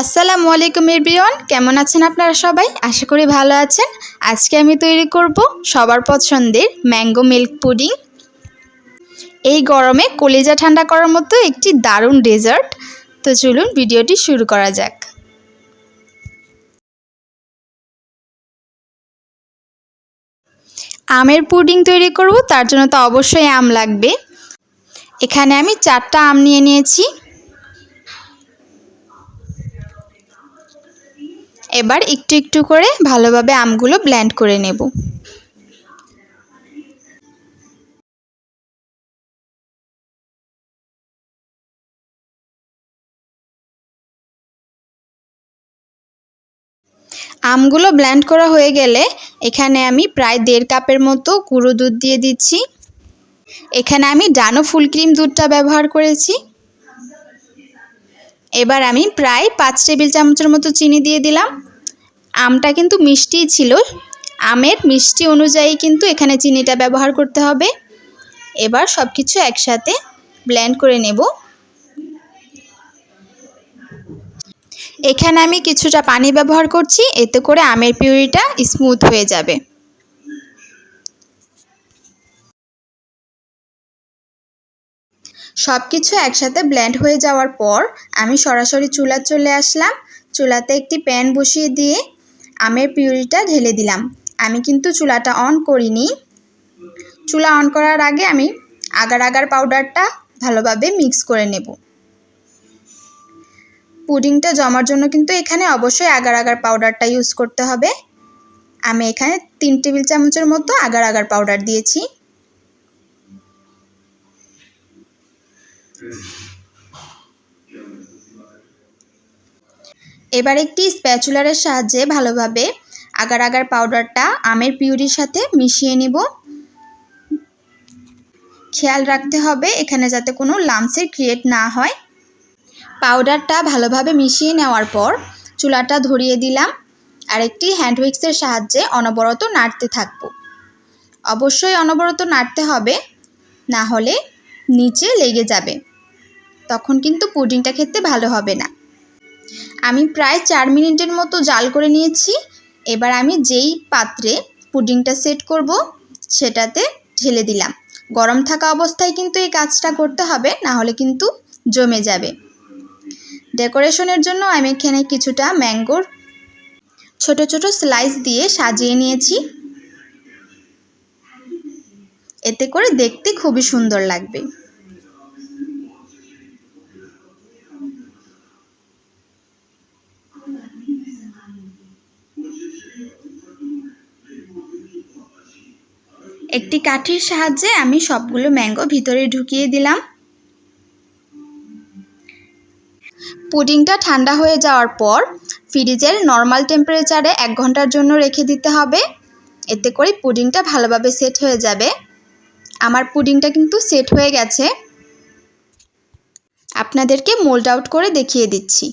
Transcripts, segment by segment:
আসসালামু আলাইকুম এভরিওয়ান, কেমন আছেন আপনারা সবাই? আশা করি ভালো আছেন। আজকে আমি তৈরি করব সবার পছন্দের ম্যাঙ্গো মিল্ক পুডিং। এই গরমে কলিজা ঠান্ডা করার মতো একটি দারুণ ডেজার্ট। তো চলুন ভিডিওটি শুরু করা যাক। আমের পুডিং তৈরি করব, তার জন্য তো অবশ্যই আম লাগবে। এখানে আমি চারটা আম নিয়ে নিয়েছি। এবার একটু একটু করে ভালোভাবে আমগুলো ব্ল্যান্ড করে নেব। আমগুলো ব্ল্যান্ড করা হয়ে গেলে এখানে আমি প্রায় দেড় কাপের মতো গুঁড়ো দুধ দিয়ে দিচ্ছি। এখানে আমি ডানো ফুল ক্রিম দুধটা ব্যবহার করেছি। এবার আমি প্রায় পাঁচ টেবিল চামচের মতো চিনি দিয়ে দিলাম। আমটা কিন্তু মিষ্টিই ছিল। আমের মিষ্টি অনুযায়ী কিন্তু এখানে চিনিটা ব্যবহার করতে হবে। এবার সব কিছু একসাথে ব্ল্যান্ড করে নেব। এখানে আমি কিছুটা পানি ব্যবহার করছি, এতে করে আমের পিউরিটা স্মুথ হয়ে যাবে। সব কিছু একসাথে ব্ল্যান্ড হয়ে যাওয়ার পর আমি সরাসরি চুলা চলে আসলাম। চুলাতে একটি প্যান বসিয়ে দিয়ে আমের পিউরিটা ঢেলে দিলাম। আমি কিন্তু চুলাটা অন করিনি। চুলা অন করার আগে আমি আগার আগার পাউডারটা ভালোভাবে মিক্স করে নেব। পুডিংটা জমার জন্য কিন্তু এখানে অবশ্যই আগার আগার পাউডারটা ইউজ করতে হবে। আমি এখানে তিন টেবিল চামচের মতো আগার আগার পাউডার দিয়েছি। এবার একটি স্প্যাচুলারের সাহায্যে ভালোভাবে আগার আগার পাউডারটা আমের পিউরির সাথে মিশিয়ে নিব। খেয়াল রাখতে হবে এখানে যাতে কোনো লামসের ক্রিয়েট না হয়। পাউডারটা ভালোভাবে মিশিয়ে নেওয়ার পর চুলাটা ধরিয়ে দিলাম। আর একটি হ্যান্ড উইক্সের সাহায্যে অনবরত নাড়তে থাকব। অবশ্যই অনবরত নাড়তে হবে, না হলে নিচে লেগে যাবে। তখন কিন্তু পুডিংটা খেতে ভালো হবে না। আমি প্রায় চার মিনিটের মতো জাল করে নিয়েছি। এবার আমি যেই পাত্রে পুডিংটা সেট করব, সেটাতে ঢেলে দিলাম। গরম থাকা অবস্থায় কিন্তু এই কাজটা করতে হবে, না হলে কিন্তু জমে যাবে। ডেকোরেশনের জন্য আমি এখানে কিছুটা ম্যাঙ্গোর ছোট ছোট স্লাইস দিয়ে সাজিয়ে নিয়েছি। এতে করে দেখতে খুবই সুন্দর লাগবে। একটি কাঠির সাহায্যে আমি সবগুলো ম্যাঙ্গো ভিতরে ঢুকিয়ে দিলাম। পুডিংটা ঠান্ডা হয়ে যাওয়ার পর ফ্রিজের নর্মাল টেম্পারেচারে এক ঘণ্টার জন্য রেখে দিতে হবে। এতে করে পুডিংটা ভালোভাবে সেট হয়ে যাবে। আমার পুডিংটা কিন্তু সেট হয়ে গেছে। আপনাদেরকে মোল্ড আউট করে দেখিয়ে দিচ্ছি।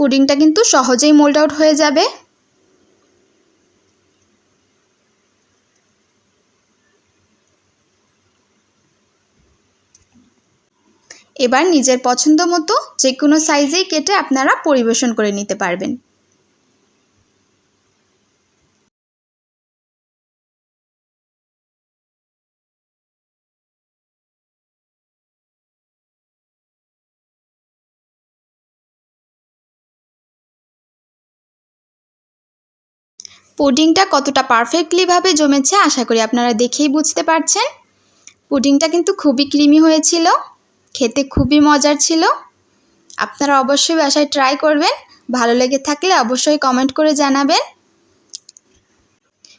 পুডিংটা কিন্তু সহজেই মোল্ড আউট হয়ে যাবে। এবার নিজের পছন্দ মতো যে কোনো সাইজেই কেটে আপনারা পরিবেশন করে নিতে পারবেন। পুডিংটা কতটা পারফেক্টলিভাবে জমেছে আশা করি আপনারা দেখেই বুঝতে পারছেন। পুডিংটা কিন্তু খুবই ক্রিমি হয়েছিল, খেতে খুবই মজার ছিল। আপনারা অবশ্যই বাসায় ট্রাই করবেন, ভালো লেগে থাকলে অবশ্যই কমেন্ট করে জানাবেন।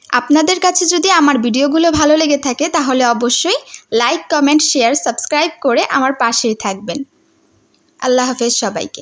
আপনাদের কাছে যদি আমার ভিডিওগুলো ভালো লেগে থাকে তাহলে অবশ্যই লাইক কমেন্ট শেয়ার সাবস্ক্রাইব করে আমার পাশেই থাকবেন। আল্লাহ হাফেজ সবাইকে।